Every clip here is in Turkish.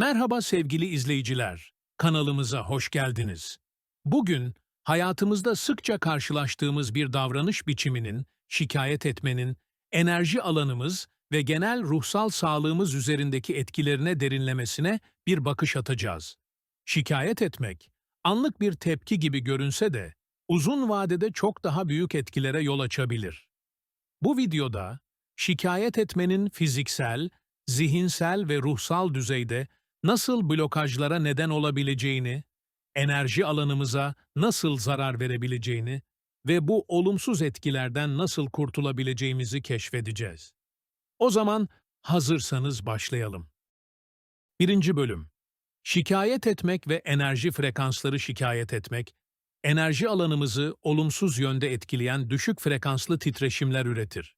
Merhaba sevgili izleyiciler, kanalımıza hoş geldiniz. Bugün hayatımızda sıkça karşılaştığımız bir davranış biçiminin, şikayet etmenin, enerji alanımız ve genel ruhsal sağlığımız üzerindeki etkilerine derinlemesine bir bakış atacağız. Şikayet etmek, anlık bir tepki gibi görünse de, uzun vadede çok daha büyük etkilere yol açabilir. Bu videoda, şikayet etmenin fiziksel, zihinsel ve ruhsal düzeyde nasıl blokajlara neden olabileceğini, enerji alanımıza nasıl zarar verebileceğini ve bu olumsuz etkilerden nasıl kurtulabileceğimizi keşfedeceğiz. O zaman hazırsanız başlayalım. Birinci bölüm. Şikayet etmek ve enerji frekansları şikayet etmek, enerji alanımızı olumsuz yönde etkileyen düşük frekanslı titreşimler üretir.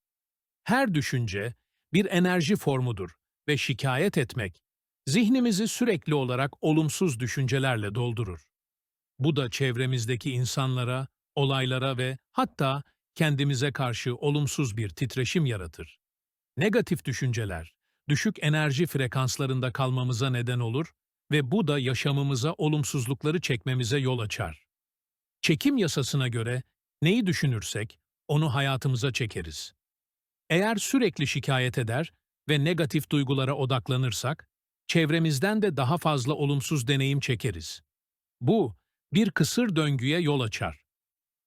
Her düşünce bir enerji formudur ve şikayet etmek, zihnimizi sürekli olarak olumsuz düşüncelerle doldurur. Bu da çevremizdeki insanlara, olaylara ve hatta kendimize karşı olumsuz bir titreşim yaratır. Negatif düşünceler, düşük enerji frekanslarında kalmamıza neden olur ve bu da yaşamımıza olumsuzlukları çekmemize yol açar. Çekim yasasına göre neyi düşünürsek onu hayatımıza çekeriz. Eğer sürekli şikayet eder ve negatif duygulara odaklanırsak, çevremizden de daha fazla olumsuz deneyim çekeriz. Bu, bir kısır döngüye yol açar.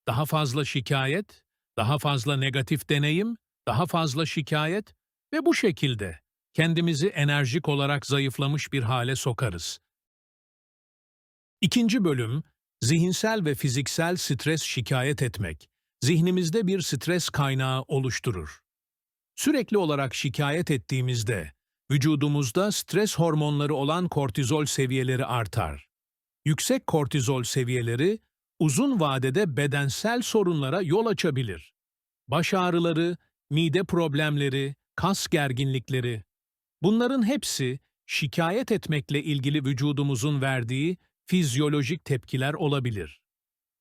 Daha fazla şikayet, daha fazla negatif deneyim, daha fazla şikayet ve bu şekilde kendimizi enerjik olarak zayıflamış bir hale sokarız. İkinci bölüm, zihinsel ve fiziksel stres şikayet etmek, zihnimizde bir stres kaynağı oluşturur. Sürekli olarak şikayet ettiğimizde, vücudumuzda stres hormonları olan kortizol seviyeleri artar. Yüksek kortizol seviyeleri, uzun vadede bedensel sorunlara yol açabilir. Baş ağrıları, mide problemleri, kas gerginlikleri, bunların hepsi şikayet etmekle ilgili vücudumuzun verdiği fizyolojik tepkiler olabilir.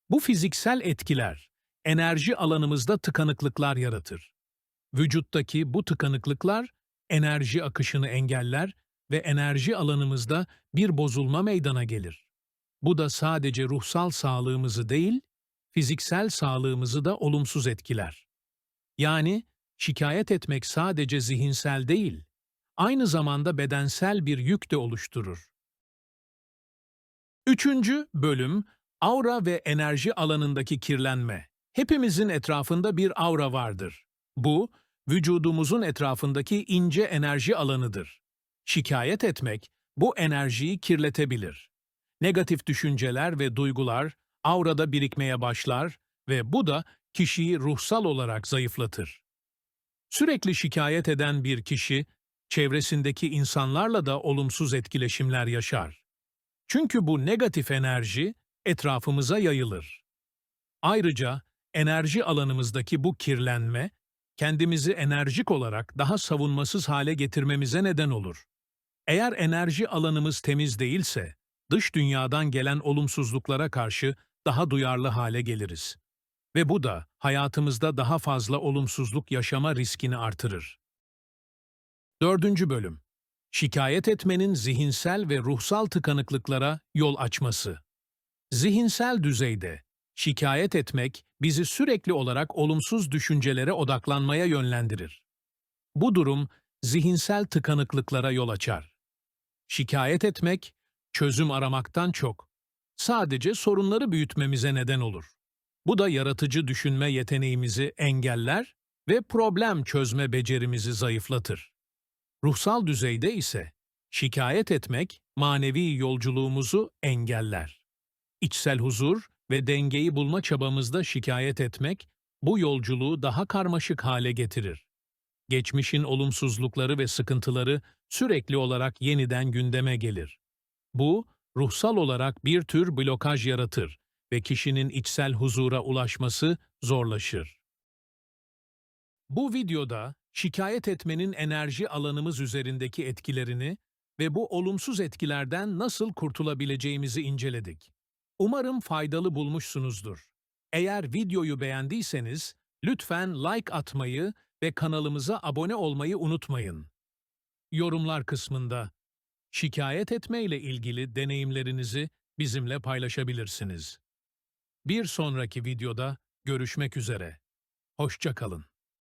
Bu fiziksel etkiler, enerji alanımızda tıkanıklıklar yaratır. Vücuttaki bu tıkanıklıklar enerji akışını engeller ve enerji alanımızda bir bozulma meydana gelir. Bu da sadece ruhsal sağlığımızı değil, fiziksel sağlığımızı da olumsuz etkiler. Yani şikayet etmek sadece zihinsel değil, aynı zamanda bedensel bir yük de oluşturur. Üçüncü bölüm, aura ve enerji alanındaki kirlenme. Hepimizin etrafında bir aura vardır. Bu, vücudumuzun etrafındaki ince enerji alanıdır. Şikayet etmek, bu enerjiyi kirletebilir. Negatif düşünceler ve duygular aurada birikmeye başlar ve bu da kişiyi ruhsal olarak zayıflatır. Sürekli şikayet eden bir kişi, çevresindeki insanlarla da olumsuz etkileşimler yaşar. Çünkü bu negatif enerji etrafımıza yayılır. Ayrıca enerji alanımızdaki bu kirlenme, kendimizi enerjik olarak daha savunmasız hale getirmemize neden olur. Eğer enerji alanımız temiz değilse, dış dünyadan gelen olumsuzluklara karşı daha duyarlı hale geliriz. Ve bu da hayatımızda daha fazla olumsuzluk yaşama riskini artırır. Dördüncü bölüm Şikayet etmenin zihinsel ve ruhsal tıkanıklıklara yol açması. Zihinsel düzeyde şikayet etmek bizi sürekli olarak olumsuz düşüncelere odaklanmaya yönlendirir. Bu durum zihinsel tıkanıklıklara yol açar. Şikayet etmek, çözüm aramaktan çok, sadece sorunları büyütmemize neden olur. Bu da yaratıcı düşünme yeteneğimizi engeller ve problem çözme becerimizi zayıflatır. Ruhsal düzeyde ise şikayet etmek manevi yolculuğumuzu engeller. İçsel huzur ve dengeyi bulma çabamızda şikayet etmek bu yolculuğu daha karmaşık hale getirir. Geçmişin olumsuzlukları ve sıkıntıları sürekli olarak yeniden gündeme gelir. Bu, ruhsal olarak bir tür blokaj yaratır ve kişinin içsel huzura ulaşması zorlaşır. Bu videoda şikayet etmenin enerji alanımız üzerindeki etkilerini ve bu olumsuz etkilerden nasıl kurtulabileceğimizi inceledik. Umarım faydalı bulmuşsunuzdur. Eğer videoyu beğendiyseniz lütfen like atmayı ve kanalımıza abone olmayı unutmayın. Yorumlar kısmında şikayet etme ile ilgili deneyimlerinizi bizimle paylaşabilirsiniz. Bir sonraki videoda görüşmek üzere. Hoşça kalın.